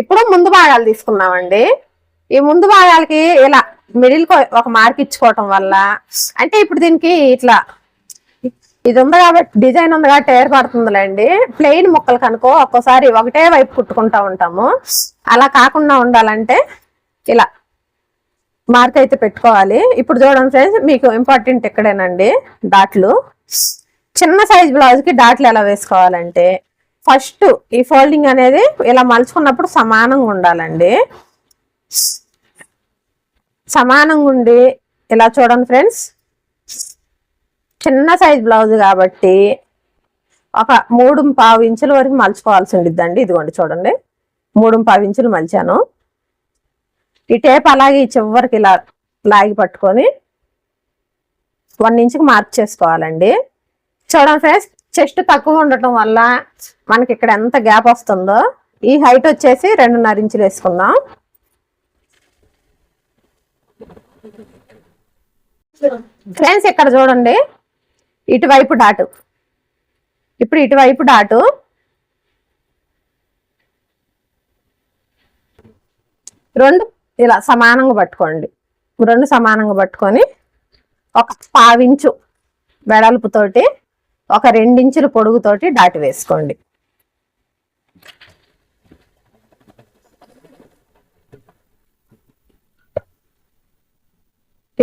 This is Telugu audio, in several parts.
ఇప్పుడు ముందు భాగాలు తీసుకున్నామండి. ఈ ముందు భాగాలకి ఇలా మిడిల్ ఒక మార్క్ ఇచ్చుకోవటం వల్ల అంటే ఇప్పుడు దీనికి ఇట్లా ఇది ఉంది కాబట్టి డిజైన్ ఉంది కాబట్టి ఏర్పడుతుందిలేండి ప్లెయిన్ ముక్కలు కనుకో ఒక్కోసారి ఒకటే వైపు కుట్టుకుంటా ఉంటాము. అలా కాకుండా ఉండాలంటే ఇలా మార్క్ అయితే పెట్టుకోవాలి. ఇప్పుడు చూడండి ఫ్రెండ్స్ మీకు ఇంపార్టెంట్ ఎక్కడేనండి డాట్లు చిన్న సైజ్ బ్లౌజ్కి డాట్లు ఎలా వేసుకోవాలంటే ఫస్ట్ ఈ ఫోల్డింగ్ అనేది ఇలా మలుచుకున్నప్పుడు సమానంగా ఉండాలండి. సమానంగా ఉండి ఇలా చూడండి ఫ్రెండ్స్. చిన్న సైజ్ బ్లౌజ్ కాబట్టి ఒక మూడు పావు ఇంచుల వరకు మలుచుకోవాల్సి ఉండిద్దండి. ఇదిగోండి చూడండి. మూడు పావు ఇంచులు మలిచాను. ఈ టేప్ అలాగే ఈ చివరికి ఇలా లాగి పట్టుకొని వన్ ఇంచుకి మార్క్ చేసుకోవాలండి. చూడండి ఫ్రెండ్స్. చెస్ట్ తక్కువ ఉండటం వల్ల మనకి ఇక్కడ ఎంత గ్యాప్ వస్తుందో ఈ హైట్ వచ్చేసి రెండున్నర ఇంచులు వేసుకుందాం. ఫ్రెండ్స్ ఇక్కడ చూడండి. ఇటువైపు డాటు. ఇప్పుడు ఇటువైపు డాటు. రెండు ఇలా సమానంగా పట్టుకోండి. రెండు సమానంగా పట్టుకొని ఒక పావించు వెడల్పుతోటి ఒక రెండించుల పొడుగుతోటి డాటి వేసుకోండి.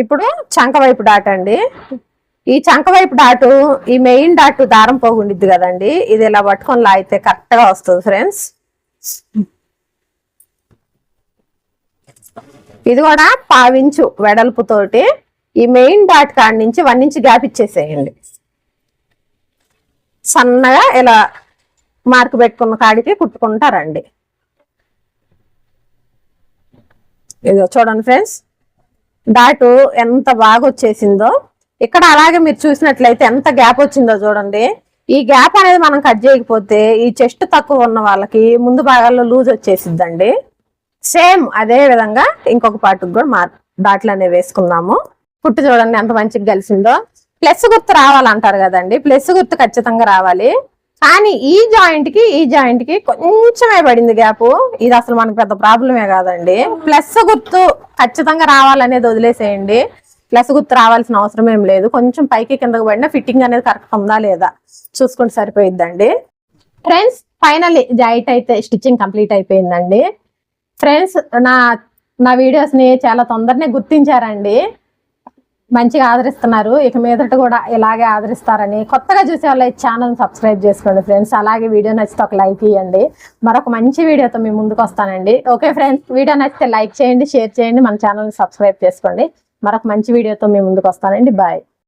ఇప్పుడు చంక వైపు డాట్ అండి. ఈ చంక వైపు డాటు ఈ మెయిన్ డాటు దారం పోగుండిద్ది కదండి. ఇది ఇలా పట్టుకొని లాగితే కరెక్ట్గా వస్తుంది ఫ్రెండ్స్. ఇది కూడా పావించు వెడల్పుతోటి ఈ మెయిన్ డాట్ కాడి నుంచి వన్ ఇంచ్ గ్యాప్ ఇచ్చేసేయండి. సన్నగా ఇలా మార్క్ పెట్టుకున్న కాడికి కుట్టుకుంటారండి. ఇదో చూడండి ఫ్రెండ్స్ డాటు ఎంత బాగా వచ్చేసిందో. ఇక్కడ అలాగే మీరు చూసినట్లయితే ఎంత గ్యాప్ వచ్చిందో చూడండి. ఈ గ్యాప్ అనేది మనం కట్ చేయకపోతే ఈ చెస్ట్ తక్కువ ఉన్న వాళ్ళకి ముందు భాగాల్లో లూజ్ వచ్చేసిద్దండి. సేమ్ అదే విధంగా ఇంకొక పాటుకు కూడా మా డాట్లు అనేవి వేసుకుందాము. పుట్టు చూడండి ఎంత మంచిగా కలిసిందో ప్లస్ గుర్తు రావాలంటారు కదండి. ప్లస్ గుర్తు ఖచ్చితంగా రావాలి. కానీ ఈ జాయింట్కి ఈ జాయింట్కి కొంచెమే పడింది గ్యాప్ ఇది అసలు మనకు పెద్ద ప్రాబ్లమే కాదండి. ప్లస్ గుర్తు ఖచ్చితంగా రావాలనేది వదిలేసేయండి. ప్లస్ గుర్తు రావాల్సిన అవసరం ఏం లేదు. కొంచెం పైకి కిందకు పడినా ఫిట్టింగ్ అనేది కరెక్ట్ ఉందా లేదా చూసుకుంటే సరిపోయిద్దండి. ఫ్రెండ్స్ ఫైనల్లీ జాయింట్ అయితే స్టిచ్చింగ్ కంప్లీట్ అయిపోయిందండి. ఫ్రెండ్స్ నా నా వీడియోస్ని చాలా తొందరనే గుర్తించారండి. మంచిగా ఆదరిస్తున్నారు. ఇక మీదట కూడా ఇలాగే ఆదరిస్తారని కొత్తగా చూసే వాళ్ళ ఛానల్ సబ్స్క్రైబ్ చేసుకోండి ఫ్రెండ్స్. అలాగే వీడియో నచ్చితే ఒక లైక్ ఇవ్వండి మరొక మంచి వీడియోతో మీ ముందుకు వస్తానండి. ఓకే ఫ్రెండ్స్ వీడియో నచ్చితే లైక్ చేయండి షేర్ చేయండి. మన ఛానల్ సబ్స్క్రైబ్ చేసుకోండి. మరొక మంచి వీడియోతో మీ ముందుకు వస్తానండి. బాయ్.